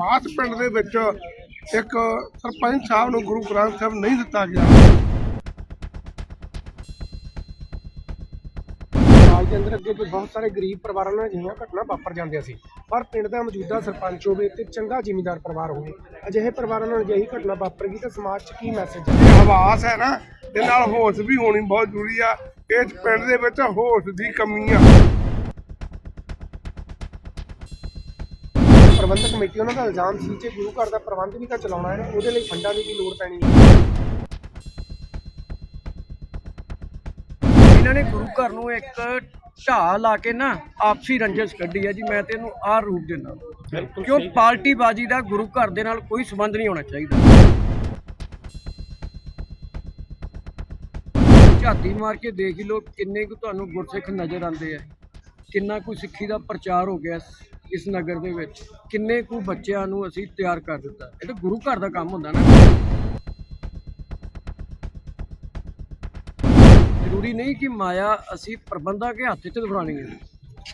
ਹਵਾਸ ਪਿੰਡ ਦੇ ਵਿੱਚ ਇੱਕ ਸਰਪੰਚ ਸਾਹਿਬ ਨੂੰ ਗੁਰੂ ਗ੍ਰੰਥ ਸਾਹਿਬ ਨਹੀਂ ਦਿੱਤਾ ਗਿਆ। ਦੇ ਅੰਦਰ ਅੱਗੇ ਕੋਈ ਬਹੁਤ ਸਾਰੇ ਗਰੀਬ ਪਰਿਵਾਰਾਂ ਨਾਲ ਅਜਿਹੀਆਂ ਘਟਨਾ ਵਾਪਰ ਜਾਂਦੀਆਂ ਸੀ। ਪਰ ਪਿੰਡ ਦਾ ਮੌਜੂਦਾ ਸਰਪੰਚ ਹੋਵੇ ਤੇ ਚੰਗਾ ਜ਼ਿਮੀਂਦਾਰ ਪਰਿਵਾਰ ਹੋਵੇ ਅਜਿਹੇ ਪਰਿਵਾਰਾਂ ਨਾਲ ਅਜਿਹੀ ਘਟਨਾ ਵਾਪਰ ਗਈ ਤਾਂ ਸਮਾਜ 'ਚ ਕੀ ਮੈਸੇਜ ਹੈ ਹਵਾਸ ਹੈ ਨਾ ਇਹ ਨਾਲ ਹੋਸ਼ ਵੀ ਹੋਣੀ ਬਹੁਤ ਜ਼ਰੂਰੀ ਆ। ਇਸ ਪਿੰਡ ਦੇ ਵਿੱਚ ਹੋਸ਼ ਦੀ ਕਮੀ ਆ। ਪ੍ਰਬੰਧਕ ਕਮੇਟੀ ਉਹਨਾਂ ਦਾ ਇਲਜ਼ਾਮ ਸੀ ਕਿ ਗੁਰੂ ਘਰ ਦਾ ਪ੍ਰਬੰਧ ਵੀ ਤਾਂ ਚਲਾਉਣਾ ਹੈ ਨਾ ਉਹਦੇ ਲਈ ਫੰਡਾਂ ਦੀ ਵੀ ਲੋੜ ਪੈਣੀ ਹੈ। ਇਹਨਾਂ ਨੇ ਗੁਰੂ ਘਰ ਨੂੰ ਇੱਕ ਢਾਹ ਲਾ ਕੇ ਨਾ ਆਪਸੀ ਰੰਜਿਸ਼ ਕੱਢੀ ਹੈ ਜੀ ਮੈਂ ਤੇ ਇਹਨੂੰ ਆਹ ਰੂਪ ਦਿੰਦਾ। ਕਿਉਂ ਪਾਰਟੀ ਬਾਜੀ ਦਾ ਗੁਰੂ ਘਰ ਦੇ ਨਾਲ ਕੋਈ ਸੰਬੰਧ ਨਹੀਂ ਹੋਣਾ ਚਾਹੀਦਾ। ਝਾਤੀ ਮਾਰ ਕੇ ਦੇਖ ਹੀ ਲੋ ਕਿੰਨੇ ਕੁ ਤੁਹਾਨੂੰ ਗੁਰਸਿੱਖ ਨਜ਼ਰ ਆਉਂਦੇ ਆ। ਕਿੰਨਾ ਕੁ ਸਿੱਖੀ ਦਾ ਪ੍ਰਚਾਰ ਹੋ ਗਿਆ। ਇਸ- ਨਗਰ ਦੇ ਵਿੱਚ ਕਿੰਨੇ ਕੁ ਬੱਚਿਆਂ ਨੂੰ ਅਸੀਂ ਤਿਆਰ ਕਰ ਦਿੱਤਾ। ਇਹ ਤਾਂ ਗੁਰੂ ਘਰ ਦਾ ਕੰਮ ਹੁੰਦਾ ਨਾ। ਜ਼ਰੂਰੀ ਨਹੀਂ ਕਿ ਮਾਇਆ ਅਸੀਂ ਪ੍ਰਬੰਧਾਂ ਕੇ ਹੱਥ 'ਚ ਦਫੜਾਣੀ ਹੈ।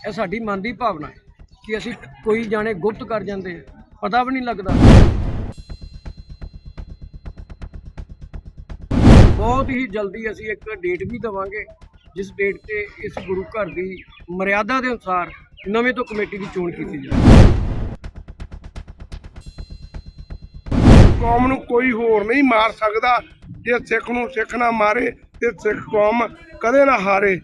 ਇਹ ਸਾਡੀ ਮਨ ਦੀ ਭਾਵਨਾ ਹੈ ਕਿ ਅਸੀਂ ਕੋਈ ਜਾਣੇ ਗੁਪਤ ਕਰ ਜਾਂਦੇ ਹਾਂ, ਪਤਾ ਵੀ ਨਹੀਂ ਲੱਗਦਾ। ਬਹੁਤ ਹੀ ਜਲਦੀ ਅਸੀਂ ਇੱਕ ਡੇਟ ਵੀ ਦਵਾਂਗੇ ਜਿਸ ਡੇਟ ਤੇ ਇਸ ਗੁਰੂ ਘਰ ਦੀ ਮਰਿਆਦਾ ਦੇ ਅਨੁਸਾਰ ਨਵੇਂ ਤੋਂ ਕਮੇਟੀ ਦੀ ਚੋਣ ਕੀਤੀ ਜਾਵੇ। ਕੌਮ ਨੂੰ ਕੋਈ ਹੋਰ ਨਹੀਂ ਮਾਰ ਸਕਦਾ ਜੇ ਸਿੱਖ ਨੂੰ ਸਿੱਖ ਨਾ ਮਾਰੇ ਤੇ ਸਿੱਖ ਕੌਮ ਕਦੇ ਨਾ ਹਾਰੇ।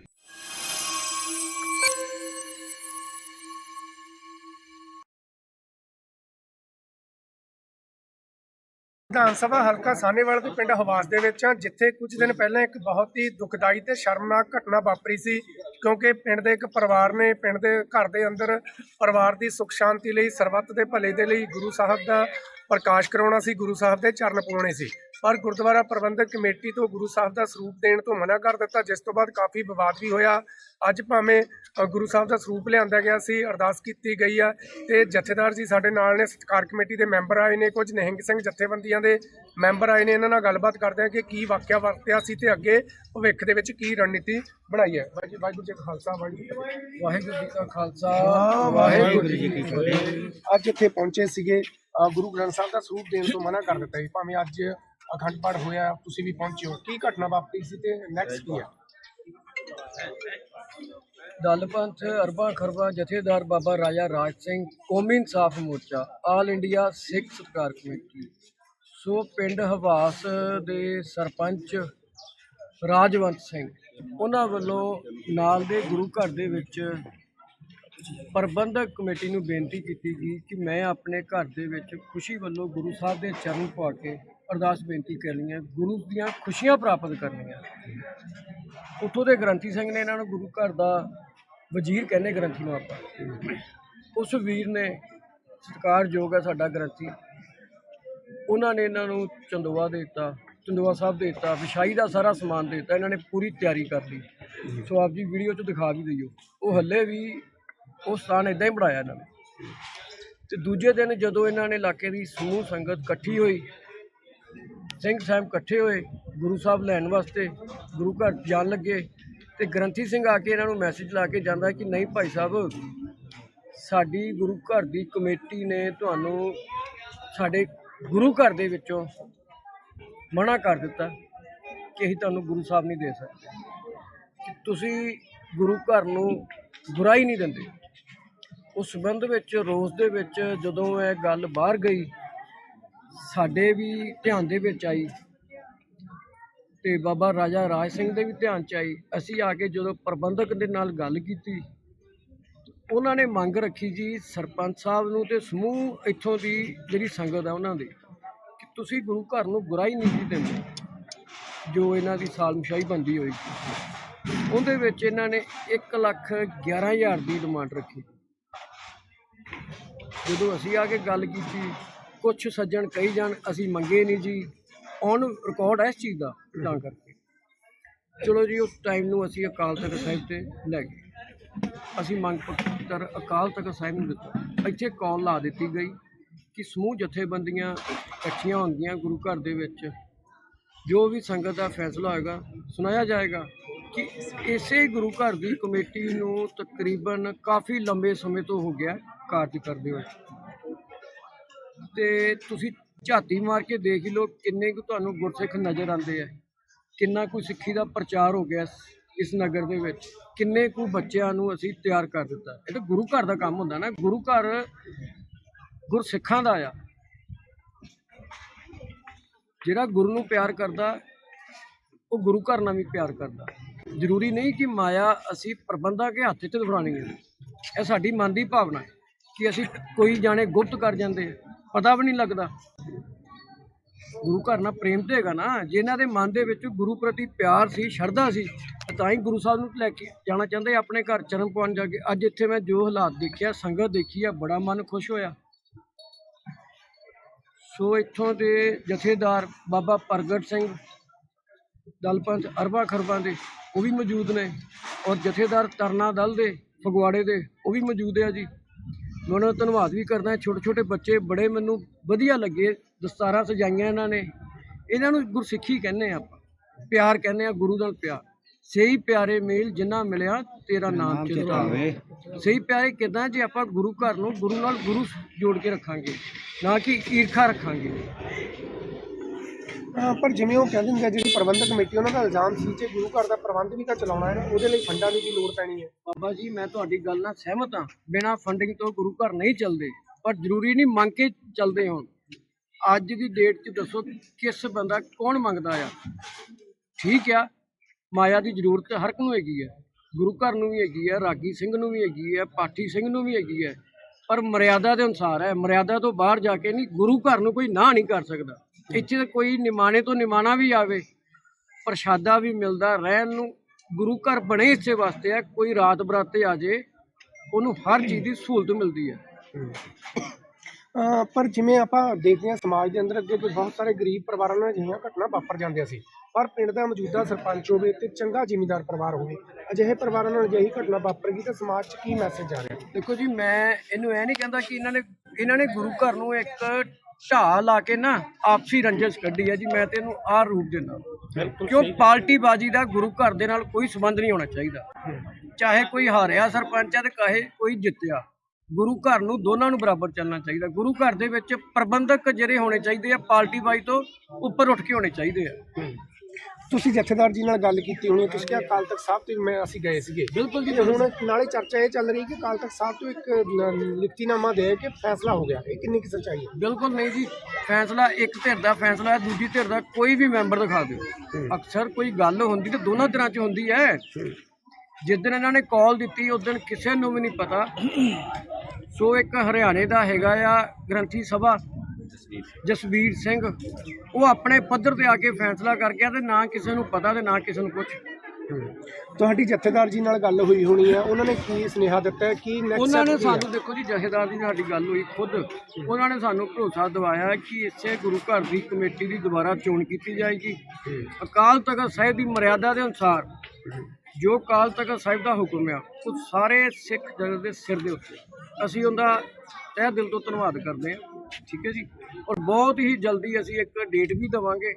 ਵਿਧਾਨ ਸਭਾ ਹਲਕਾ ਸਾਹਨੇਵਾਲ ਦੇ ਪਿੰਡ ਹਵਾਸ ਦੇ ਵਿੱਚ ਜਿੱਥੇ ਕੁਝ ਦਿਨ ਪਹਿਲਾਂ ਇੱਕ ਬਹੁਤ ਹੀ ਦੁਖਦਾਈ ਤੇ ਸ਼ਰਮਨਾਕ ਘਟਨਾ ਵਾਪਰੀ ਸੀ। ਕਿਉਂਕਿ ਪਿੰਡ ਦੇ ਇੱਕ ਪਰਿਵਾਰ ਨੇ, ਪਿੰਡ ਦੇ ਘਰ ਦੇ ਅੰਦਰ ਪਰਿਵਾਰ ਦੀ ਸੁਖ ਸ਼ਾਂਤੀ ਲਈ ਸਰਬੱਤ ਦੇ ਭਲੇ ਦੇ ਲਈ ਗੁਰੂ ਸਾਹਿਬ ਦਾ ਪ੍ਰਕਾਸ਼ ਕਰਾਉਣਾ ਸੀ, ਗੁਰੂ ਸਾਹਿਬ ਦੇ ਚਰਨ ਪਾਉਣੇ ਸੀ। ਪਰ ਗੁਰਦੁਆਰਾ ਪ੍ਰਬੰਧਕ ਕਮੇਟੀ ਤੋਂ ਗੁਰੂ ਸਾਹਿਬ ਦਾ ਸਰੂਪ ਦੇਣ ਤੋਂ ਮਨਾ ਕਰ ਦਿੱਤਾ ਜਿਸ ਤੋਂ ਬਾਅਦ ਕਾਫੀ ਵਿਵਾਦ ਵੀ ਹੋਇਆ। ਅੱਜ ਭਾਵੇਂ ਗੁਰੂ ਸਾਹਿਬ ਦਾ ਸਰੂਪ ਲਿਆਂਦਾ ਗਿਆ ਸੀ ਅਰਦਾਸ ਕੀਤੀ ਗਈ ਆ ਤੇ ਜਥੇਦਾਰ ਜੀ ਸਾਡੇ ਨਾਲ ਨੇ ਸਤਕਾਰ ਕਮੇਟੀ ਦੇ ਮੈਂਬਰ ਆਏ ਨੇ ਕੁਝ ਨਿਹੰਗ ਸਿੰਘ ਜਥੇਬੰਦੀਆਂ ਦੇ ਮੈਂਬਰ ਆਏ ਨੇ ਇਹਨਾਂ ਨਾਲ ਗੱਲਬਾਤ ਕਰਦੇ ਆ ਕਿ ਕੀ ਵਾਕਿਆ ਵਰਤਿਆ ਸੀ ਤੇ ਅੱਗੇ ਭਵਿੱਖ ਦੇ ਵਿੱਚ ਕੀ ਰਣਨੀਤੀ ਬਣਾਈ ਹੈ। ਵਾਹਿਗੁਰੂ ਵਾਹਿਗੁਰੂ ਜੀ ਕਾ ਖਾਲਸਾ ਵਾਹਿਗੁਰੂ ਜੀ ਕੀ ਖਾਲਸਾ ਵਾਹਿਗੁਰੂ ਜੀ ਕੀ ਫਤਿਹ। ਅੱਜ ਇੱਥੇ ਪਹੁੰਚੇ ਸੀਗੇ ਗੁਰੂ ਗ੍ਰੰਥ ਸਾਹਿਬ ਦਾ ਸਰੂਪ ਦੇਣ ਤੋਂ ਮਨਾ ਕਰ ਦਿੱਤਾ ਜੀ। ਭਾਵੇਂ ਅੱਜ ਅਖੰਡ ਪਾਠ ਹੋਇਆ, ਤੁਸੀਂ ਵੀ ਪਹੁੰਚੇ ਹੋ। ਕੀ ਘਟਨਾ ਵਾਪਰੀ ਸੀ ਤੇ ਨੈਕਸਟ ਕੀ ਹੈ? ਦਲ ਅਰਬਾਂ ਖਰਬਾਂ, ਜਥੇਦਾਰ ਬਾਬਾ ਰਾਜਾ ਰਾਜ ਸਿੰਘ, ਕੌਮੀ ਇਨਸਾਫ ਮੋਰਚਾ, ਆਲ ਇੰਡੀਆ ਸਿੱਖ ਸਤਕਾਰ ਕਮੇਟੀ। ਸੋ ਪਿੰਡ ਹਵਾਸ ਦੇ ਸਰਪੰਚ ਰਾਜਵੰਤ ਸਿੰਘ, ਉਹਨਾਂ ਵੱਲੋਂ ਨਾਲ ਦੇ ਗੁਰੂ ਘਰ ਦੇ ਵਿੱਚ ਪ੍ਰਬੰਧਕ ਕਮੇਟੀ ਨੂੰ ਬੇਨਤੀ ਕੀਤੀ ਗਈ ਕਿ ਮੈਂ ਆਪਣੇ ਘਰ ਦੇ ਵਿੱਚ ਖੁਸ਼ੀ ਵੱਲੋਂ ਗੁਰੂ ਸਾਹਿਬ ਦੇ ਚਰਨ ਪਾ ਕੇ ਅਰਦਾਸ ਬੇਨਤੀ ਕਰਨੀ ਹੈ, ਗੁਰੂ ਦੀਆਂ ਖੁਸ਼ੀਆਂ ਪ੍ਰਾਪਤ ਕਰਨੀਆਂ। ਉੱਥੋਂ ਦੇ ਗ੍ਰੰਥੀ ਸਿੰਘ ਨੇ ਇਹਨਾਂ ਨੂੰ ਗੁਰੂ ਘਰ ਦਾ ਵਜ਼ੀਰ ਕਹਿੰਦੇ ਗ੍ਰੰਥੀ ਨੂੰ ਆਪਾਂ ਉਸ ਵੀਰ ਨੇ ਸਤਿਕਾਰਯੋਗ ਹੈ ਸਾਡਾ ਗ੍ਰੰਥੀ। ਉਹਨਾਂ ਨੇ ਇਹਨਾਂ ਨੂੰ ਚੰਦੋਆ ਦੇ ਦਿੱਤਾ, ਚੰਦੋਆ ਸਾਹਿਬ ਦੇ ਦਿੱਤਾ, ਵਿਛਾਈ ਦਾ ਸਾਰਾ ਸਮਾਨ ਦੇ ਦਿੱਤਾ, ਇਹਨਾਂ ਨੇ ਪੂਰੀ ਤਿਆਰੀ ਕਰ ਲਈ। ਸੋ ਆਪ ਜੀ ਵੀਡੀਓ 'ਚ ਦਿਖਾ ਵੀ ਦਈਓ ਉਹ ਹੱਲੇ ਵੀ ਉਹ ਸਥਾਨ ਇਦਾਂ ਹੀ ਬਣਾਇਆ ਇਹਨਾਂ ਨੇ। ਤੇ ਦੂਜੇ ਦਿਨ ਜਦੋਂ ਇਹਨਾਂ ਨੇ ਇਲਾਕੇ ਦੀ ਸਮੂਹ ਸੰਗਤ ਇਕੱਠੀ ਹੋਈ ਸਿੰਘ ਸਾਹਿਬ ਇਕੱਠੇ ਹੋਏ, ਗੁਰੂ ਸਾਹਿਬ ਲੈਣ ਵਾਸਤੇ ਗੁਰੂ ਘਰ ਜਾਣ ਲੱਗੇ ਤੇ ਗ੍ਰੰਥੀ ਸਿੰਘ ਆ ਕੇ ਇਹਨਾਂ ਨੂੰ ਮੈਸੇਜ ਲਾ ਕੇ ਜਾਂਦਾ ਕਿ ਨਹੀਂ ਭਾਈ ਸਾਹਿਬ, ਸਾਡੀ ਗੁਰੂ ਘਰ ਦੀ ਕਮੇਟੀ ਨੇ ਤੁਹਾਨੂੰ ਸਾਡੇ ਗੁਰੂ ਘਰ ਦੇ ਵਿੱਚੋਂ ਮਨਾ ਕਰ ਦਿੱਤਾ ਕਿ ਅਸੀਂ ਤੁਹਾਨੂੰ ਗੁਰੂ ਸਾਹਿਬ ਨਹੀਂ ਦੇ ਸਕਦੇ। ਕਿ ਤੁਸੀਂ ਗੁਰੂ ਘਰ ਨੂੰ ਬੁਰਾਈ ਨਹੀਂ ਦਿੰਦੇ। ਉਸ ਸੰਬੰਧ ਵਿੱਚ, ਰੋਸ ਦੇ ਵਿੱਚ ਜਦੋਂ ਇਹ ਗੱਲ ਬਾਹਰ ਗਈ ਸਾਡੇ ਵੀ ਧਿਆਨ ਦੇ ਵਿੱਚ ਆਈ ਤੇ ਬਾਬਾ ਰਾਜਾ ਰਾਜ ਸਿੰਘ ਦੇ ਵੀ ਧਿਆਨ ਚ ਆਈ। ਅਸੀਂ ਆ ਕੇ ਜਦੋਂ ਪ੍ਰਬੰਧਕ ਦੇ ਨਾਲ ਗੱਲ ਕੀਤੀ, ਉਹਨਾਂ ਨੇ ਮੰਗ ਰੱਖੀ ਜੀ ਸਰਪੰਚ ਸਾਹਿਬ ਨੂੰ ਤੇ ਸਮੂਹ ਇੱਥੋਂ ਦੀ ਜਿਹੜੀ ਸੰਗਤ ਆ ਉਹਨਾਂ ਦੀ, ਕਿ ਤੁਸੀਂ ਗੁਰੂ ਘਰ ਨੂੰ ਬੁਰਾਈ ਨਹੀਂ ਜੀ ਦਿੰਦੇ, ਜੋ ਇਹਨਾਂ ਦੀ ਸਾਲਮਸ਼ਾਹੀ ਬੰਦੀ ਹੋਈ। ਉਹਦੇ ਵਿੱਚ ਇਹਨਾਂ ਨੇ 1 ਲੱਖ 11000 ਦੀ ਡਿਮਾਂਡ ਰੱਖੀ। ਜਦੋਂ ਅਸੀਂ ਆ ਕੇ ਗੱਲ ਕੀਤੀ ਕੁਝ ਸੱਜਣ ਕਹੀ ਜਾਣ, ਅਸੀਂ ਮੰਗੇ ਨਹੀਂ ਜੀ। ਔਨ ਰਿਕਾਰਡ ਹੈ ਇਸ ਚੀਜ਼ ਦਾ, ਤਾਂ ਕਰਕੇ। ਚਲੋ ਜੀ, ਉਸ ਟਾਈਮ ਨੂੰ ਅਸੀਂ ਅਕਾਲ ਤਖਤ ਸਾਹਿਬ ਤੇ ਲੈ ਗਏ। ਅਸੀਂ ਮੰਗ ਪੱਤਰ ਅਕਾਲ ਤਖਤ ਸਾਹਿਬ ਨੂੰ ਦਿੱਤਾ। ਇੱਥੇ ਕਾਲ ਲਾ ਦਿੱਤੀ ਗਈ ਕਿ ਸਮੂਹ ਜਥੇਬੰਦੀਆਂ ਇਕੱਠੀਆਂ ਹੁੰਦੀਆਂ ਗੁਰੂ ਘਰ ਦੇ ਵਿੱਚ। ਜੋ ਵੀ ਸੰਗਤ ਦਾ ਫੈਸਲਾ ਹੋਏਗਾ, ਸੁਣਾਇਆ ਜਾਏਗਾ ਕਿ ਇਸੇ ਗੁਰੂ ਘਰ ਦੀ ਕਮੇਟੀ ਨੂੰ ਤਕਰੀਬਨ ਕਾਫੀ ਲੰਬੇ ਸਮੇਂ ਤੋਂ ਹੋ ਗਿਆ ਕਾਰਜ ਕਰਦੇ ਹੋਏ। ਤੇ ਤੁਸੀਂ ਝਾਤੀ ਮਾਰ ਕੇ ਦੇਖ ਲਓ ਕਿੰਨੇ ਕੁ ਤੁਹਾਨੂੰ ਗੁਰਸਿੱਖ ਨਜ਼ਰ ਆਉਂਦੇ ਆ। ਕਿੰਨਾ ਕੁ ਸਿੱਖੀ ਦਾ ਪ੍ਰਚਾਰ ਹੋ ਗਿਆ ਇਸ- ਨਗਰ ਦੇ ਵਿੱਚ। ਕਿੰਨੇ ਕੁ ਬੱਚਿਆਂ ਨੂੰ ਅਸੀਂ ਤਿਆਰ ਕਰ ਦਿੱਤਾ। ਇਹ ਤਾਂ ਗੁਰੂ ਘਰ ਦਾ ਕੰਮ ਹੁੰਦਾ ਨਾ। ਗੁਰੂ ਘਰ ਗੁਰਸਿੱਖਾਂ ਦਾ ਆ। ਜਿਹੜਾ ਗੁਰੂ ਨੂੰ ਪਿਆਰ ਕਰਦਾ ਉਹ ਗੁਰੂ ਘਰ ਨਾਲ ਵੀ ਪਿਆਰ ਕਰਦਾ। ਜ਼ਰੂਰੀ ਨਹੀਂ ਕਿ ਮਾਇਆ ਅਸੀਂ ਪ੍ਰਬੰਧਾਂ ਕੇ ਹੱਥ 'ਚ ਦਫਰਾਣੀ ਹੈ ਇਹ ਸਾਡੀ ਮਨ ਦੀ ਭਾਵਨਾ ਹੈ ਕਿ ਅਸੀਂ ਕੋਈ ਜਾਣੇ ਗੁਪਤ ਕਰ ਜਾਂਦੇ ਹਾਂ, ਪਤਾ ਵੀ ਨਹੀਂ ਲੱਗਦਾ। ਗੁਰੂ ਘਰ ਨਾਲ ਪ੍ਰੇਮ ਤੇ ਹੈਗਾ ਨਾ। ਜਿਨ੍ਹਾਂ ਦੇ ਮਨ ਦੇ ਵਿੱਚ ਗੁਰੂ ਪ੍ਰਤੀ ਪਿਆਰ ਸੀ, ਸ਼ਰਧਾ ਸੀ, ਤਾਂ ਹੀ ਗੁਰੂ ਸਾਹਿਬ ਨੂੰ ਲੈ ਕੇ ਜਾਣਾ ਚਾਹੁੰਦੇ ਆਪਣੇ ਘਰ ਚਰਨ ਪਾਉਣ ਜਾ ਕੇ। ਅੱਜ ਇੱਥੇ ਮੈਂ ਜੋ ਹਾਲਾਤ ਦੇਖਿਆ, ਸੰਗਤ ਦੇਖੀ ਆ, ਬੜਾ ਮਨ ਖੁਸ਼ ਹੋਇਆ। ਸੋ ਇੱਥੋਂ ਦੇ ਜਥੇਦਾਰ ਬਾਬਾ ਪ੍ਰਗਟ ਸਿੰਘ ਦਲਪੰਥ ਅਰਬਾ ਖਰਬਾਂ ਦੇ, ਉਹ ਵੀ ਮੌਜੂਦ ਨੇ। ਔਰ ਜਥੇਦਾਰ ਤਰਨਾ ਦਲ ਦੇ, ਫਗਵਾੜੇ ਦੇ, ਉਹ ਵੀ ਮੌਜੂਦ ਹੈ ਜੀ। ਮੈਂ ਉਹਨਾਂ ਦਾ ਧੰਨਵਾਦ ਵੀ ਕਰਦਾ ਛੋਟੇ ਛੋਟੇ ਬੱਚੇ ਬੜੇ ਮੈਨੂੰ ਵਧੀਆ ਲੱਗੇ ਦਸਤਾਰਾਂ ਸਜਾਈਆਂ ਇਹਨਾਂ ਨੇ। ਇਹਨਾਂ ਨੂੰ ਗੁਰਸਿੱਖੀ ਕਹਿੰਦੇ ਆ ਆਪਾਂ ਪਿਆਰ ਕਹਿੰਦੇ ਆ ਗੁਰੂ ਨਾਲ ਪਿਆਰ। ਸਹੀ ਪਿਆਰੇ ਮੇਲ ਜਿੰਨਾ ਮਿਲਿਆ ਤੇਰਾ ਨਾਮ ਚਿਤਾਵੇ ਸਹੀ ਪਿਆਰੇ ਕਿਦਾਂ ਜੇ ਆਪਾਂ ਗੁਰੂ ਘਰ ਨੂੰ ਗੁਰੂ ਨਾਲ ਗੁਰੂ ਜੋੜ ਕੇ ਰੱਖਾਂਗੇ ਨਾ ਕਿ ਈਰਖਾ ਰੱਖਾਂਗੇ। ਪਰ ਜਿਵੇਂ ਉਹ ਕਹਿੰਦੇ ਹੁੰਦੇ ਆ, ਜਿਹੜੀ ਪ੍ਰਬੰਧਕ ਕਮੇਟੀ, ਉਹਨਾਂ ਦਾ ਇਲਜ਼ਾਮ ਸੀ ਕਿ ਗੁਰੂ ਘਰ ਦਾ ਪ੍ਰਬੰਧ ਵੀ ਤਾਂ ਚਲਾਉਣਾ ਹੈ ਨਾ, ਉਹਦੇ ਲਈ ਫੰਡਾਂ ਦੀ ਵੀ ਲੋੜ ਪੈਣੀ ਹੈ। ਬਾਬਾ ਜੀ, ਮੈਂ ਤੁਹਾਡੀ ਗੱਲ ਨਾਲ ਸਹਿਮਤ ਹਾਂ। ਬਿਨਾਂ ਫੰਡਿੰਗ ਤੋਂ ਗੁਰੂ ਘਰ ਨਹੀਂ ਚੱਲਦੇ, ਪਰ ਜ਼ਰੂਰੀ ਨਹੀਂ ਮੰਗ ਕੇ ਚੱਲਦੇ ਹੋਣ। ਅੱਜ ਦੀ ਡੇਟ 'ਚ ਦੱਸੋ ਕਿਸ ਬੰਦਾ ਕੌਣ ਮੰਗਦਾ ਆ? ਠੀਕ ਆ, ਮਾਇਆ ਦੀ ਜ਼ਰੂਰਤ ਹਰ ਇੱਕ ਨੂੰ ਹੈਗੀ ਹੈ ਗੁਰੂ ਘਰ ਨੂੰ ਵੀ ਹੈਗੀ ਹੈ ਰਾਗੀ ਸਿੰਘ ਨੂੰ ਵੀ ਹੈਗੀ ਹੈ ਪਾਠੀ ਸਿੰਘ ਨੂੰ ਵੀ ਹੈਗੀ ਹੈ ਪਰ ਮਰਿਆਦਾ ਦੇ ਅਨੁਸਾਰ ਹੈ, ਮਰਿਆਦਾ ਤੋਂ ਬਾਹਰ ਜਾ ਕੇ ਨਹੀਂ, ਗੁਰੂ ਘਰ ਨੂੰ ਕੋਈ ਨਾ ਨਹੀਂ ਕਰ ਸਕਦਾ। ਇੱਥੇ ਕੋਈ ਨਿਮਾਣੇ ਤੋਂ ਨਿਮਾਣਾ ਵੀ ਆਵੇ ਪ੍ਰਸ਼ਾਦਾ ਵੀ ਮਿਲਦਾ ਰਹਿਣ ਨੂੰ। ਗੁਰੂ ਘਰ ਬਣੇ ਇਸੇ ਵਾਸਤੇ ਆ ਕੋਈ ਰਾਤ ਬਰਾਤੇ ਆ ਜੇ ਉਹਨੂੰ ਹਰ ਚੀਜ਼ ਦੀ ਸਹੂਲਤ ਮਿਲਦੀ ਹੈ। ਪਰ ਜਿਵੇਂ ਆਪਾਂ ਦੇਖਦੇ ਹਾਂ ਸਮਾਜ ਦੇ ਅੰਦਰ ਅੱਗੇ ਕੋਈ ਬਹੁਤ ਸਾਰੇ ਗਰੀਬ ਪਰਿਵਾਰਾਂ ਨਾਲ ਅਜਿਹੀਆਂ ਘਟਨਾ ਵਾਪਰ ਜਾਂਦੀਆਂ ਸੀ। ਪਰ ਪਿੰਡ ਦਾ ਮੌਜੂਦਾ ਸਰਪੰਚ ਹੋਵੇ ਤੇ ਚੰਗਾ ਜ਼ਿਮੀਂਦਾਰ ਪਰਿਵਾਰ ਹੋਵੇ ਅਜਿਹੇ ਪਰਿਵਾਰਾਂ ਨਾਲ ਅਜਿਹੀ ਘਟਨਾ ਵਾਪਰ ਗਈ ਤਾਂ ਸਮਾਜ 'ਚ ਕੀ ਮੈਸੇਜ ਆ ਰਿਹਾ? ਦੇਖੋ ਜੀ ਮੈਂ ਇਹਨੂੰ ਇਹ ਨਹੀਂ ਕਹਿੰਦਾ ਕਿ ਇਹਨਾਂ ਨੇ ਇਹਨਾਂ ਨੇ ਗੁਰੂ ਘਰ ਨੂੰ ਇੱਕ ਢਾਹ ਲਾ ਕੇ ਨਾ ਆਪਸੀ ਰੰਜਿਸ਼ ਕੱਢੀ ਹੈ ਜੀ ਮੈਂ ਤੇ ਇਹਨੂੰ ਆਹ ਰੂਪ ਦਿੰਦਾ। ਕਿਉਂ ਪਾਰਟੀ ਬਾਜੀ ਦਾ ਗੁਰੂ ਘਰ ਦੇ ਨਾਲ ਕੋਈ ਸੰਬੰਧ ਨਹੀਂ ਹੋਣਾ ਚਾਹੀਦਾ। ਚਾਹੇ ਕੋਈ ਹਾਰਿਆ ਸਰਪੰਚ ਹੈ ਤੇ ਕਾਹੇ ਕੋਈ ਜਿੱਤਿਆ ਗੁਰੂ ਘਰ ਨੂੰ ਦੋਨਾਂ ਨੂੰ ਬਰਾਬਰ ਚੱਲਣਾ ਚਾਹੀਦਾ। ਗੁਰੂ ਘਰ ਦੇ ਵਿੱਚ ਪ੍ਰਬੰਧਕ ਜਿਹੜੇ ਹੋਣੇ ਚਾਹੀਦੇ ਆ ਪਾਰਟੀ ਬਾਜੀ ਤੋਂ ਉੱਪਰ ਉੱਠ ਕੇ ਹੋਣੇ ਚਾਹੀਦੇ ਆ। ਤੁਸੀਂ ਜਥੇਦਾਰ ਜੀ ਨਾਲ ਗੱਲ ਕੀਤੀ ਹੋਣੀ ਤੁਸੀਂ ਕਿਹਾ ਅਕਾਲ ਤਖਤ ਸਾਹਿਬ ਤੇ ਮੈਂ ਅਸੀਂ ਗਏ ਸੀਗੇ। ਬਿਲਕੁਲ ਜੀ ਹੁਣ ਨਾਲੇ ਚਰਚਾ ਇਹ ਚੱਲ ਰਹੀ ਕਿ ਅਕਾਲ ਤਖਤ ਸਾਹਿਬ ਤੋਂ ਇੱਕ ਲਿਖਤੀਨਾਮਾ ਦੇ ਕੇ ਫੈਸਲਾ ਹੋ ਗਿਆ। ਇਹ ਕਿੰਨੀ ਕੁ ਸੱਚਾਈ ਹੈ? ਬਿਲਕੁਲ ਨਹੀਂ ਜੀ ਫੈਸਲਾ ਇੱਕ ਧਿਰ ਦਾ ਫੈਸਲਾ ਹੈ ਦੂਜੀ ਧਿਰ ਦਾ ਕੋਈ ਵੀ ਮੈਂਬਰ ਦਿਖਾ ਦਿਓ। ਅਕਸਰ ਕੋਈ ਗੱਲ ਹੁੰਦੀ ਤੇ ਦੋਨਾਂ ਧਿਰਾਂ 'ਚ ਹੁੰਦੀ ਹੈ। ਜਿੱਦਣ ਇਹਨਾਂ ਨੇ ਕਾਲ ਦਿੱਤੀ ਉਸ ਦਿਨ ਕਿਸੇ ਨੂੰ ਵੀ ਨਹੀਂ ਪਤਾ। ਸੋ ਇੱਕ ਹਰਿਆਣੇ ਦਾ ਹੈਗਾ ਆ ਗ੍ਰੰਥੀ ਸਭਾ। ਜਸਵੀਰ ਸਿੰਘ। ਉਹ ਆਪਣੇ ਪੱਧਰ ਤੇ ਆ ਕੇ ਫੈਸਲਾ ਕਰ ਗਿਆ ਤੇ ਨਾ ਕਿਸੇ ਨੂੰ ਪਤਾ ਤੇ ਨਾ ਕਿਸੇ ਨੂੰ ਕੁਝ ਤੁਹਾਡੀ ਜਥੇਦਾਰ ਜੀ ਨਾਲ ਗੱਲ ਹੋਈ ਹੋਣੀ ਹੈ। ਉਹਨਾਂ ਨੇ ਕੀ ਸੁਨੇਹਾ ਦਿੱਤਾ ਹੈ? ਕੀ next ਉਹਨਾਂ ਨੇ? ਸਾਨੂੰ ਦੇਖੋ ਜੀ ਜਥੇਦਾਰ ਦੀ ਸਾਡੀ ਗੱਲ ਹੋਈ ਖੁਦ। ਉਹਨਾਂ ਨੇ ਸਾਨੂੰ ਭਰੋਸਾ ਦਿਵਾਇਆ ਕਿ ਇਸੇ ਗੁਰੂ ਘਰ ਦੀ ਕਮੇਟੀ ਦੀ ਦੁਬਾਰਾ ਚੋਣ ਕੀਤੀ ਜਾਏਗੀ। ਅਕਾਲ ਤਖਤ ਸਾਹਿਬ ਦੀ ਮਰਿਆਦਾ ਦੇ ਅਨੁਸਾਰ ਜੋ ਅਕਾਲ ਤਖਤ ਸਾਹਿਬ ਦਾ ਹੁਕਮ ਆ ਉਹ ਸਾਰੇ ਸਿੱਖ ਜਗਤ ਦੇ ਸਿਰ ਦੇ ਉੱਤੇ ਅਸੀਂ ਉਹਦਾ ਤਹਿ ਦਿਲ ਤੋਂ ਧੰਨਵਾਦ ਕਰਦੇ ਹਾਂ। ਠੀਕ ਹੈ ਜੀ? ਔਰ ਬਹੁਤ ਹੀ ਜਲਦੀ ਅਸੀਂ ਇੱਕ ਡੇਟ ਵੀ ਦੇਵਾਂਗੇ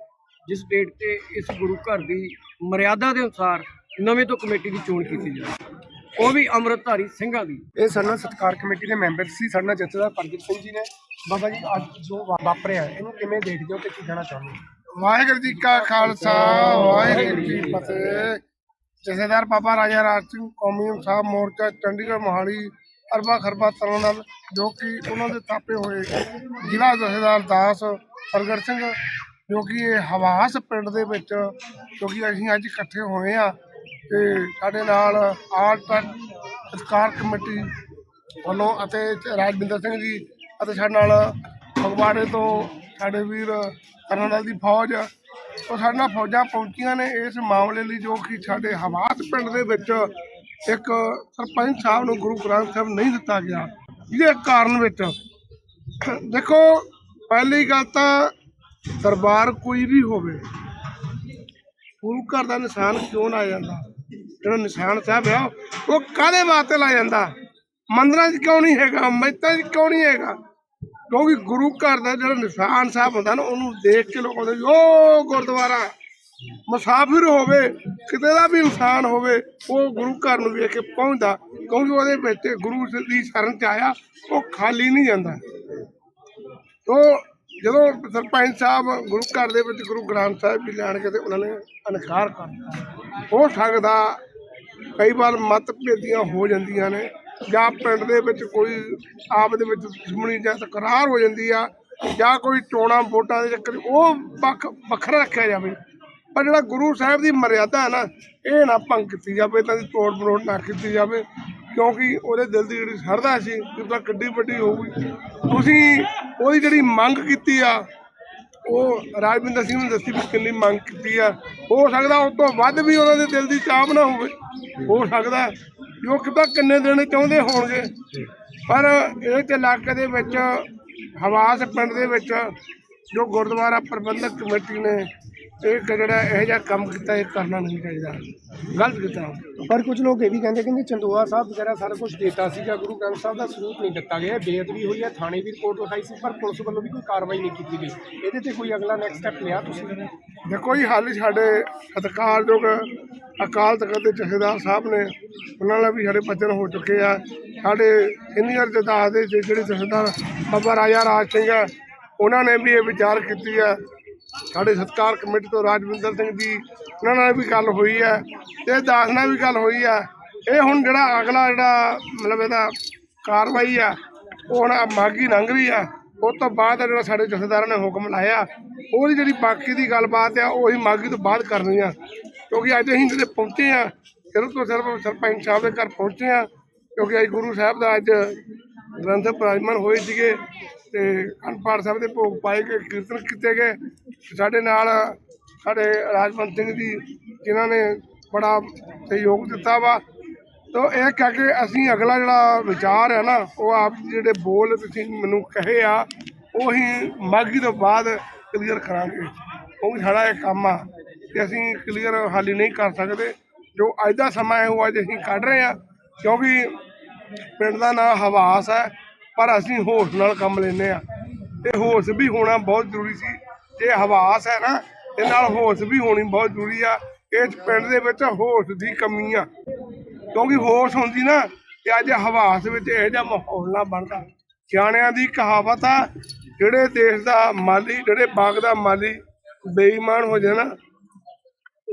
ਜਿਸ ਡੇਟ ਤੇ ਇਸ ਗੁਰੂ ਘਰ ਦੀ ਮਰਿਆਦਾ ਦੇ ਅਨੁਸਾਰ ਨਵੇਂ ਤੋਂ ਕਮੇਟੀ ਦੀ ਚੋਣ ਕੀਤੀ ਜਾਵੇ। ਉਹ ਵੀ ਅੰਮ੍ਰਿਤਧਾਰੀ ਸਿੰਘਾਂ ਦੀ। ਇਹ ਸਾਡੇ ਸਤਕਾਰ ਕਮੇਟੀ ਦੇ ਮੈਂਬਰ ਸੀ ਸਾਡੇ ਜਥੇਦਾਰ ਪ੍ਰਗਟ ਸਿੰਘ ਜੀ ਨੇ। ਬਾਬਾ ਜੀ ਅੱਜ ਜੋ ਵਾਪਰਿਆ ਇਹਨੂੰ ਕਿਵੇਂ ਦੇਖਦੇ ਹੋ ਤੇ ਕੀ ਕਹਿਣਾ ਚਾਹੁੰਦੇ ਹੋ? ਵਾਹਿਗੁਰੂ ਜੀ ਕਾ ਖਾਲਸਾ ਵਾਹਿਗੁਰੂ ਜੀ ਕੀ ਫਤਿਹ। ਜਥੇਦਾਰ ਬਾਬਾ ਰਾਜਾ ਰਾਜ ਸਿੰਘ ਕੌਮੀ ਇਨਸਾਫ ਮੋਰਚਾ ਚੰਡੀਗੜ੍ਹ ਮੋਹਾਲੀ ਅਰਬਾ ਖਰਬਾ ਤਰਨਲ ਜੋ ਕਿ ਉਹਨਾਂ ਦੇ ਥਾਪੇ ਹੋਏ। ਜ਼ਿਲ੍ਹਾ ਜਥੇਦਾਰ ਦਾਸ ਪ੍ਰਗਟ ਸਿੰਘ, ਜੋ ਕਿ ਇਹ ਹਵਾਸ ਪਿੰਡ ਦੇ ਵਿੱਚ ਕਿਉਂਕਿ ਅਸੀਂ ਅੱਜ ਇਕੱਠੇ ਹੋਏ ਆ ਤੇ ਸਾਡੇ ਨਾਲ ਆਲ ਤੱਕ ਸਤਕਾਰ ਕਮੇਟੀ ਵੱਲੋਂ ਅਤੇ ਰਾਜਵਿੰਦਰ ਸਿੰਘ ਜੀ ਅਤੇ ਸਾਡੇ ਨਾਲ ਫਗਵਾੜੇ ਤੋਂ ਸਾਡੇ ਵੀਰ ਕਰਨਲ ਦੀ ਫੌਜ, ਉਹ ਸਾਡੇ ਨਾਲ ਫੌਜਾਂ ਪਹੁੰਚੀਆਂ ਨੇ ਇਸ ਮਾਮਲੇ ਲਈ ਜੋ ਕਿ ਸਾਡੇ ਹਵਾਸ ਪਿੰਡ ਦੇ ਵਿੱਚ ਇੱਕ ਸਰਪੰਚ ਸਾਹਿਬ ਨੂੰ ਗੁਰੂ ਗ੍ਰੰਥ ਸਾਹਿਬ ਨਹੀਂ ਦਿੱਤਾ ਗਿਆ। ਇਹਦੇ ਕਾਰਨ ਵਿੱਚ ਦੇਖੋ, ਪਹਿਲੀ ਗੱਲ ਤਾਂ ਦਰਬਾਰ ਕੋਈ ਵੀ ਹੋਵੇ ਗੁਰੂ ਘਰ ਦਾ ਨਿਸ਼ਾਨ ਕਿਉਂ ਲਾਇਆ ਜਾਂਦਾ? ਜਿਹੜਾ ਨਿਸ਼ਾਨ ਸਾਹਿਬ ਆ, ਉਹ ਕਾਹਦੇ ਵਾਸਤੇ ਲਾਇਆ ਜਾਂਦਾ? ਮੰਦਰਾਂ 'ਚ ਕਿਉਂ ਨਹੀਂ ਹੈਗਾ? ਮਸਜਿਦਾਂ 'ਚ ਕਿਉਂ ਨਹੀਂ ਹੈਗਾ? ਕਿਉਂਕਿ ਗੁਰੂ ਘਰ ਦਾ ਜਿਹੜਾ ਨਿਸ਼ਾਨ ਸਾਹਿਬ ਹੁੰਦਾ ਨਾ, ਉਹਨੂੰ ਦੇਖ ਕੇ ਲੋਕ ਕਹਿੰਦੇ, ਓ ਗੁਰਦੁਆਰਾ! ਮੁਸਾਫਿਰ ਹੋਵੇ, ਕਿਤੇ ਦਾ ਵੀ ਇਨਸਾਨ ਹੋਵੇ, ਉਹ ਗੁਰੂ ਘਰ ਨੂੰ ਵੇਖ ਕੇ ਪਹੁੰਚਦਾ, ਕਿਉਂਕਿ ਉਹਦੇ ਵਿੱਚ ਗੁਰੂ ਦੀ ਸ਼ਰਨ ਚ ਆਇਆ, ਉਹ ਖਾਲੀ ਨਹੀਂ ਜਾਂਦਾ। ਤੋ ਜਦੋਂ ਸਰਪੰਚ ਸਾਹਿਬ ਗੁਰੂ ਘਰ ਦੇ ਵਿੱਚ ਗੁਰੂ ਗ੍ਰੰਥ ਸਾਹਿਬ ਵੀ ਲੈਣ ਕੇ ਤੇ ਉਹਨਾਂ ਨੇ ਇਨਕਾਰ ਕਰਤਾ ਹੋ ਸਕਦਾ ਕਈ ਵਾਰ ਮਤਭੇਦੀਆਂ ਹੋ ਜਾਂਦੀਆਂ ਨੇ, ਜਾਂ ਪਿੰਡ ਦੇ ਵਿੱਚ ਕੋਈ ਆਪ ਦੇ ਵਿੱਚ ਦੁਸ਼ਮਣੀ ਜਾਂ ਤਕਰਾਰ ਹੋ ਜਾਂਦੀ ਆ, ਜਾਂ ਕੋਈ ਚੋਣਾਂ ਵੋਟਾਂ ਦੇ ਚੱਕਰ ਉਹ ਵੱਖ ਵੱਖਰਾ ਰੱਖਿਆ ਜਾਵੇ। ਪਰ ਜਿਹੜਾ ਗੁਰੂ ਸਾਹਿਬ ਦੀ ਮਰਿਆਦਾ ਹੈ ਨਾ, ਇਹ ਨਾ ਭੰਗ ਕੀਤੀ ਜਾਵੇ, ਤਾਂ ਦੀ ਤੋੜ ਮਰੋੜ ਨਾ ਕੀਤੀ ਜਾਵੇ, ਕਿਉਂਕਿ ਉਹਦੇ ਦਿਲ ਦੀ ਜਿਹੜੀ ਸਰਦਾ ਸੀ ਕਿ ਤਾਂ ਕਿੱਡੀ ਵੱਡੀ ਹੋਊਗੀ। ਤੁਸੀਂ ਉਹਦੀ ਜਿਹੜੀ ਮੰਗ ਕੀਤੀ ਆ, ਉਹ ਰਾਜਵਿੰਦਰ ਸਿੰਘ ਨੇ ਦੱਸੀ ਵੀ ਕਿੰਨੀ ਮੰਗ ਕੀਤੀ ਆ। ਹੋ ਸਕਦਾ ਉਸ ਤੋਂ ਵੱਧ ਵੀ ਉਹਨਾਂ ਦੇ ਦਿਲ ਦੀ ਚਾਹ ਨਾ ਹੋਵੇ। ਹੋ ਸਕਦਾ ਜੋ ਉਹ ਕਿਤਾ ਕਿੰਨੇ ਦਿਨ ਚਾਹੁੰਦੇ ਹੋਣਗੇ। ਪਰ ਇਹ ਇਲਾਕੇ ਦੇ ਵਿੱਚ, ਹਵਾਸ ਪਿੰਡ ਦੇ ਵਿੱਚ ਜੋ ਗੁਰਦੁਆਰਾ ਪ੍ਰਬੰਧਕ ਕਮੇਟੀ ਨੇ ਇਹ ਜਿਹੜਾ ਇਹੋ ਜਿਹਾ ਕੰਮ ਕੀਤਾ ਇਹ ਕਰਨਾ ਨਹੀਂ ਚਾਹੀਦਾ। ਗਲਤ ਕੀਤਾ। ਪਰ ਕੁਝ ਲੋਕ ਇਹ ਵੀ ਕਹਿੰਦੇ ਕਹਿੰਦੇ ਚੰਦੋਆ ਸਾਹਿਬ ਵਗੈਰਾ ਸਾਰਾ ਕੁਝ ਦਿੱਤਾ ਸੀਗਾ ਗੁਰੂ ਗ੍ਰੰਥ ਸਾਹਿਬ ਦਾ ਸਰੂਪ ਨਹੀਂ ਦਿੱਤਾ ਗਿਆ ਬੇਅਦਬੀ ਹੋਈ ਹੈ ਥਾਣੇ ਵੀ ਰਿਪੋਰਟ ਲਿਖਾਈ ਸੀ ਪਰ ਪੁਲਿਸ ਵੱਲੋਂ ਵੀ ਕੋਈ ਕਾਰਵਾਈ ਨਹੀਂ ਕੀਤੀ ਗਈ। ਇਹਦੇ ਤੇ ਕੋਈ ਅਗਲਾ ਨੈਕਸਟ ਸਟੈਪ ਲਿਆ ਤੁਸੀਂ? ਦੇਖੋ ਜੀ ਹਾਲੇ ਸਾਡੇ ਸਤਿਕਾਰਯੋਗ ਅਕਾਲ ਤਖਤ ਦੇ ਜਥੇਦਾਰ ਸਾਹਿਬ ਨੇ ਉਹਨਾਂ ਨਾਲ ਵੀ ਸਾਡੇ ਬਚਨ ਹੋ ਚੁੱਕੇ ਆ। ਸਾਡੇ ਸੀਨੀਅਰ ਜਥੇਦਾਰ ਦੇ ਜਿਹੜੇ ਜਥੇਦਾਰ ਬਾਬਾ ਰਾਜਾ ਰਾਜ ਸਿੰਘ ਉਹਨਾਂ ਨੇ ਵੀ ਇਹ ਵਿਚਾਰ ਕੀਤੀ ਆ ਸਾਡੇ ਸਤਕਾਰ ਕਮੇਟੀ ਤੋਂ ਰਾਜਵਿੰਦਰ ਸਿੰਘ ਜੀ, ਉਹਨਾਂ ਨਾਲ ਵੀ ਗੱਲ ਹੋਈ ਹੈ ਤੇ ਦਾਸ ਨਾਲ ਵੀ ਗੱਲ ਹੋਈ ਹੈ। ਇਹ ਹੁਣ ਜਿਹੜਾ ਅਗਲਾ ਜਿਹੜਾ ਮਤਲਬ ਇਹਦਾ ਕਾਰਵਾਈ ਆ ਉਹ ਹੁਣ ਆਹ ਮਾਘੀ ਲੰਘ ਰਹੀ ਆ ਉਹ ਤੋਂ ਬਾਅਦ ਜਿਹੜਾ ਸਾਡੇ ਜਥੇਦਾਰਾਂ ਨੇ ਹੁਕਮ ਲਾਇਆ, ਉਹਦੀ ਜਿਹੜੀ ਬਾਕੀ ਦੀ ਗੱਲਬਾਤ ਆ ਉਹ ਅਸੀਂ ਮਾਘੀ ਤੋਂ ਬਾਅਦ ਕਰਨੀ ਆ। ਕਿਉਂਕਿ ਅੱਜ ਅਸੀਂ ਜਿਹੜੇ ਪਹੁੰਚੇ ਆ ਸਿਰਫ ਤੋਂ ਸਿਰਫ ਸਰਪੰਚ ਸਾਹਿਬ ਦੇ ਘਰ ਪਹੁੰਚੇ ਆ ਕਿਉਂਕਿ ਅੱਜ ਗੁਰੂ ਸਾਹਿਬ ਦਾ ਅੱਜ ਗ੍ਰੰਥ ਪ੍ਰਾਜਮਨ ਹੋਏ ਸੀਗੇ। ਤੇ ਅਨਪਾੜ ਸਾਹਿਬ ਦੇ ਭੋਗ ਪਾਏ ਗਏ, ਕੀਰਤਨ ਕੀਤੇ ਗਏ। ਸਾਡੇ ਨਾਲ ਸਾਡੇ ਰਾਜਵੰਤ ਸਿੰਘ ਜੀ, ਜਿਨ੍ਹਾਂ ਨੇ ਬੜਾ ਸਹਿਯੋਗ ਦਿੱਤਾ ਵਾ। ਤੋ ਇਹ ਕਹਿ ਕੇ ਅਸੀਂ ਅਗਲਾ ਜਿਹੜਾ ਵਿਚਾਰ ਹੈ ਨਾ, ਉਹ ਆਪ ਜਿਹੜੇ ਬੋਲ ਤੁਸੀਂ ਮੈਨੂੰ ਕਹੇ ਆ, ਉਹੀ ਮਾਗੀ ਤੋਂ ਬਾਅਦ ਕਲੀਅਰ ਕਰਾਂਗੇ। ਉਹ ਸਾਡਾ ਇਹ ਕੰਮ ਆ ਕਿ ਅਸੀਂ ਕਲੀਅਰ ਹਾਲੀ ਨਹੀਂ ਕਰ ਸਕਦੇ। ਜੋ ਅੱਜ ਦਾ ਸਮਾਂ ਹੈ, ਉਹ ਅੱਜ ਅਸੀਂ ਕੱਢ ਰਹੇ ਆ ਕਿਉਂਕਿ ਪਿੰਡ ਦਾ ਨਾਂ ਹਵਾਸ ਹੈ। ਪਰ ਅਸੀਂ ਹੋਸ਼ ਨਾਲ ਕੰਮ ਲੈਂਦੇ ਆ ਤੇ ਹੋਸ਼ ਵੀ ਹੋਣਾ ਬਹੁਤ ਜ਼ਰੂਰੀ ਸੀ। ਜੇ ਹਵਾਸ ਹੈ ਨਾ, ਤੇ ਨਾਲ ਹੋਸ਼ ਵੀ ਹੋਣੀ ਬਹੁਤ ਜ਼ਰੂਰੀ ਆ। ਇਸ ਪਿੰਡ ਦੇ ਵਿੱਚ ਹੋਸ਼ ਦੀ ਕਮੀ ਆ। ਕਿਉਂਕਿ ਹੋਸ਼ ਹੁੰਦੀ ਨਾ, ਤੇ ਅੱਜ ਹਵਾਸ ਵਿੱਚ ਇਹੋ ਜਿਹਾ ਮਾਹੌਲ ਨਾ ਬਣਦਾ। ਸਿਆਣਿਆਂ ਦੀ ਕਹਾਵਤ ਆ, ਜਿਹੜੇ ਦੇਸ਼ ਦਾ ਮਾਲੀ, ਜਿਹੜੇ ਬਾਗ ਦਾ ਮਾਲੀ ਬੇਈਮਾਨ ਹੋ ਜਾਏ ਨਾ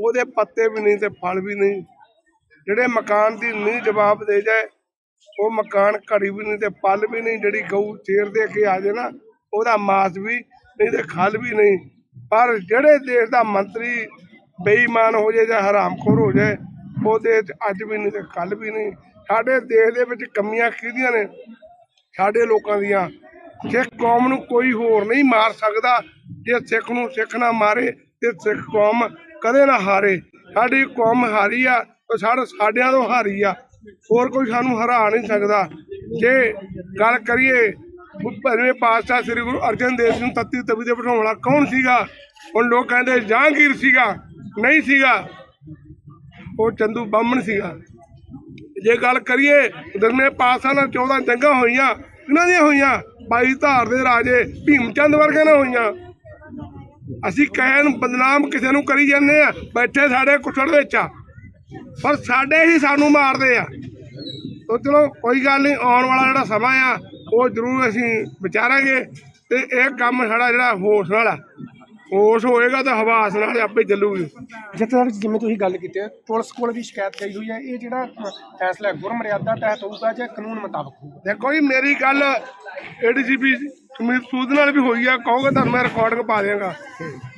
ਉਹਦੇ ਪੱਤੇ ਵੀ ਨਹੀਂ ਤੇ ਫਲ ਵੀ ਨਹੀਂ। ਜਿਹੜੇ ਮਕਾਨ ਦੀ ਨਹੀਂ ਜਵਾਬ ਦੇ ਜਾਏ ਉਹ ਮਕਾਨ ਘੜੀ ਵੀ ਨਹੀਂ ਤੇ ਪਲ ਵੀ ਨਹੀਂ, ਜਿਹੜੀ ਗਊ ਚੇਰ ਦੇ ਕੇ ਆ ਜਾਏ ਨਾ, ਉਹਦਾ ਮਾਸ ਵੀ ਨਹੀਂ ਤੇ ਖਲ ਵੀ ਨਹੀਂ। ਪਰ ਜਿਹੜੇ ਦੇਸ਼ ਦਾ ਮੰਤਰੀ ਬੇਈਮਾਨ ਹੋ ਜਾਏ ਜਾਂ ਹਰਾਮਖੋਰ ਹੋ ਜਾਏ, ਉਹਦੇ 'ਚ ਅੱਜ ਵੀ ਨਹੀਂ ਤੇ ਕੱਲ ਵੀ ਨਹੀਂ। ਸਾਡੇ ਦੇਸ਼ ਦੇ ਵਿੱਚ ਕਮੀਆਂ ਕਿਹਦੀਆਂ ਨੇ? ਸਾਡੇ ਲੋਕਾਂ ਦੀਆਂ। ਸਿੱਖ ਕੌਮ ਨੂੰ ਕੋਈ ਹੋਰ ਨਹੀਂ ਮਾਰ ਸਕਦਾ, ਜੇ ਸਿੱਖ ਨੂੰ ਸਿੱਖ ਨਾ ਮਾਰੇ, ਤੇ ਸਿੱਖ ਕੌਮ ਕਦੇ ਨਾ ਹਾਰੇ। ਸਾਡੀ ਕੌਮ ਹਾਰੀ ਆ, ਤੇ ਸਾਡੇ ਸਾਡਿਆਂ ਤੋਂ ਹਾਰੀ ਆ। ਹੋਰ ਕੋਈ ਸਾਨੂੰ ਹਰਾ ਨਹੀਂ ਸਕਦਾ। ਜੇ ਗੱਲ ਕਰੀਏ ਭਰਵੇਂ ਪਾਤਸ਼ਾਹ ਸ੍ਰੀ ਗੁਰੂ ਅਰਜਨ ਦੇਵ ਜੀ ਨੂੰ ਤੱਤੀ ਤਵੀ ਤੇ ਬਿਠਾਉਣ ਵਾਲਾ ਕੌਣ ਸੀਗਾ? ਹੁਣ ਲੋਕ ਕਹਿੰਦੇ ਜਹਾਂਗੀਰ ਸੀਗਾ, ਨਹੀਂ ਸੀਗਾ। ਉਹ ਚੰਦੂ ਬਾਹਮਣ ਸੀਗਾ। ਜੇ ਗੱਲ ਕਰੀਏ ਦਸਵੇਂ ਪਾਤਸ਼ਾਹ ਨਾਲ 14 ਜੰਗਾਂ ਹੋਈਆਂ, ਕਿਹਨਾਂ ਦੀਆਂ ਹੋਈਆਂ? ਬਾਈ ਧਾਰ ਦੇ ਰਾਜੇ ਭੀਮ ਚੰਦ ਵਰਗੇ ਨਾਲ ਹੋਈਆਂ। ਅਸੀਂ ਕਹਿਣ ਬਦਨਾਮ ਕਿਸੇ ਨੂੰ ਕਰੀ ਜਾਂਦੇ ਆ ਬੈਠੇ ਸਾਡੇ ਕੁੱਟੜ ਵਿੱਚ ਆ। ਪਰ ਸਾਡੇ ਹੀ ਸਾਨੂੰ ਮਾਰਦੇ ਆ। ਤੋ ਚਲੋ ਕੋਈ ਗੱਲ ਨਹੀਂ ਆਉਣ ਵਾਲਾ ਜਿਹੜਾ ਸਮਾਂ ਆ ਉਹ ਜ਼ਰੂਰ ਅਸੀਂ ਵਿਚਾਰਾਂਗੇ ਤੇ ਇਹ ਕੰਮ ਸਾਡਾ ਜਿਹੜਾ ਹੋਸ਼ ਨਾਲ ਆ। ਹੋਸ਼ ਹੋਏਗਾ ਤਾਂ ਹਵਾਸ ਨਾਲ ਆਪੇ ਚੱਲੂਗੀ। ਜਥੇਦਾਰ ਜੀ, ਜਿਵੇਂ ਤੁਸੀਂ ਗੱਲ ਕੀਤੀ ਹੈ ਪੁਲਿਸ ਕੋਲ ਵੀ ਸ਼ਿਕਾਇਤ ਗਈ ਹੋਈ ਹੈ। ਇਹ ਜਿਹੜਾ ਫੈਸਲਾ ਹੈ, ਗੁਰਮਰਿਆਦਾ ਤਹਿਤ ਹੋਊਗਾ ਜਾਂ ਕਾਨੂੰਨ ਮੁਤਾਬਕ ਹੋਊਗਾ? ਦੇਖੋ ਜੀ ਮੇਰੀ ਗੱਲ ਏਡੀਜੀਪੀ ਸੁਮੀਤ ਸੂਦ ਨਾਲ ਵੀ ਹੋਈ ਆ। ਕਹੋਗੇ ਤੁਹਾਨੂੰ ਮੈਂ ਰਿਕਾਰਡਿੰਗ ਪਾ ਦਿਆਂਗਾ।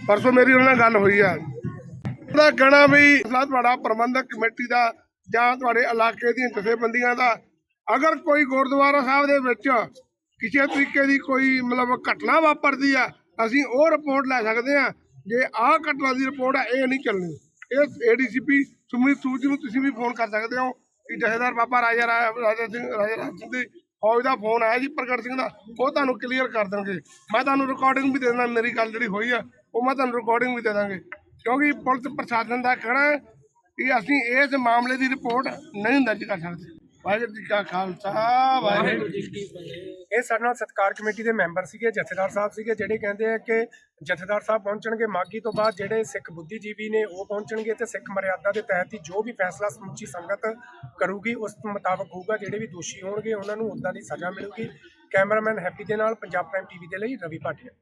ਪਰਸੋਂ ਮੇਰੀ ਉਹਨਾਂ ਨਾਲ ਗੱਲ ਹੋਈ ਆ। ਉਹਦਾ ਕਹਿਣਾ ਵੀ ਮਸਲਾ ਤੁਹਾਡਾ ਪ੍ਰਬੰਧਕ ਕਮੇਟੀ ਦਾ ਜਾਂ ਤੁਹਾਡੇ ਇਲਾਕੇ ਦੀਆਂ ਜਥੇਬੰਦੀਆਂ ਦਾ, ਅਗਰ ਕੋਈ ਗੁਰਦੁਆਰਾ ਸਾਹਿਬ ਦੇ ਵਿੱਚ ਕਿਸੇ ਤਰੀਕੇ ਦੀ ਕੋਈ ਮਤਲਬ ਘਟਨਾ ਵਾਪਰਦੀ ਆ, ਅਸੀਂ ਉਹ ਰਿਪੋਰਟ ਲੈ ਸਕਦੇ ਆ ਜੇ ਆਹ ਘਟਨਾ ਦੀ ਰਿਪੋਰਟ ਆ, ਇਹ ਨਹੀਂ ਚੱਲਣੀ। ਇਹ ਏਡੀਸੀਪੀ ਸੁਮੀਤ ਸੂਦ ਜੀ ਨੂੰ ਤੁਸੀਂ ਵੀ ਫੋਨ ਕਰ ਸਕਦੇ ਹੋ ਕਿ ਜਥੇਦਾਰ ਬਾਬਾ ਰਾਜਾ ਰਾਜਾ ਸਿੰਘ, ਰਾਜਾ ਰਾਜ ਸਿੰਘ ਦੀ ਫੌਜ ਦਾ ਫੋਨ ਆਇਆ ਜੀ, ਪ੍ਰਗਟ ਸਿੰਘ ਦਾ। ਉਹ ਤੁਹਾਨੂੰ ਕਲੀਅਰ ਕਰ ਦੇਣਗੇ। ਮੈਂ ਤੁਹਾਨੂੰ ਰਿਕਾਰਡਿੰਗ ਵੀ ਦੇ ਦੇਣਾ ਮੇਰੀ ਗੱਲ ਜਿਹੜੀ ਹੋਈ ਆ, ਉਹ ਮੈਂ ਤੁਹਾਨੂੰ ਰਿਕਾਰਡਿੰਗ ਵੀ ਦੇ ਦਾਂਗੇ। ਕਿਉਂਕਿ ਪੁਲਿਸ ਪ੍ਰਸ਼ਾਸਨ ਦਾ ਕਹਿਣਾ ਹੈ ਕਿ ਅਸੀਂ ਇਸ ਮਾਮਲੇ ਦੀ ਰਿਪੋਰਟ ਨਹੀਂ ਦਰਜ ਕਰ ਸਕਦੇ। ਵਾਹਿਗੁਰੂ ਜੀ ਕਾ ਖਾਲਸਾ, ਵਾਹਿਗੁਰੂ ਜੀ ਕੀ ਇਹ ਸਾਡੇ ਨਾਲ ਸਤਕਾਰ ਕਮੇਟੀ ਦੇ ਮੈਂਬਰ ਸੀਗੇ, ਜਥੇਦਾਰ ਸਾਹਿਬ ਸੀਗੇ, ਜਿਹੜੇ ਕਹਿੰਦੇ ਆ ਕਿ ਜਥੇਦਾਰ ਸਾਹਿਬ ਪਹੁੰਚਣਗੇ ਮਾਗੀ ਤੋਂ ਬਾਅਦ, ਜਿਹੜੇ ਸਿੱਖ ਬੁੱਧੀਜੀਵੀ ਨੇ ਉਹ ਪਹੁੰਚਣਗੇ ਤੇ ਸਿੱਖ ਮਰਿਆਦਾ ਦੇ ਤਹਿਤ ਹੀ ਜੋ ਵੀ ਫੈਸਲਾ ਸਮੁੱਚੀ ਸੰਗਤ ਕਰੂਗੀ, ਉਸ ਮੁਤਾਬਕ ਹੋਊਗਾ, ਜਿਹੜੇ ਵੀ ਦੋਸ਼ੀ ਹੋਣਗੇ, ਉਹਨਾਂ ਨੂੰ ਉਦਾਂ ਦੀ ਸਜ਼ਾ ਮਿਲੂਗੀ। ਕੈਮਰਾਮੈਨ ਹੈਪੀ ਦੇ ਨਾਲ, ਪੰਜਾਬ ਪ੍ਰਾਈਮ ਟੀਵੀ ਦੇ ਲਈ ਰਵੀ ਭਾਟੀਆ।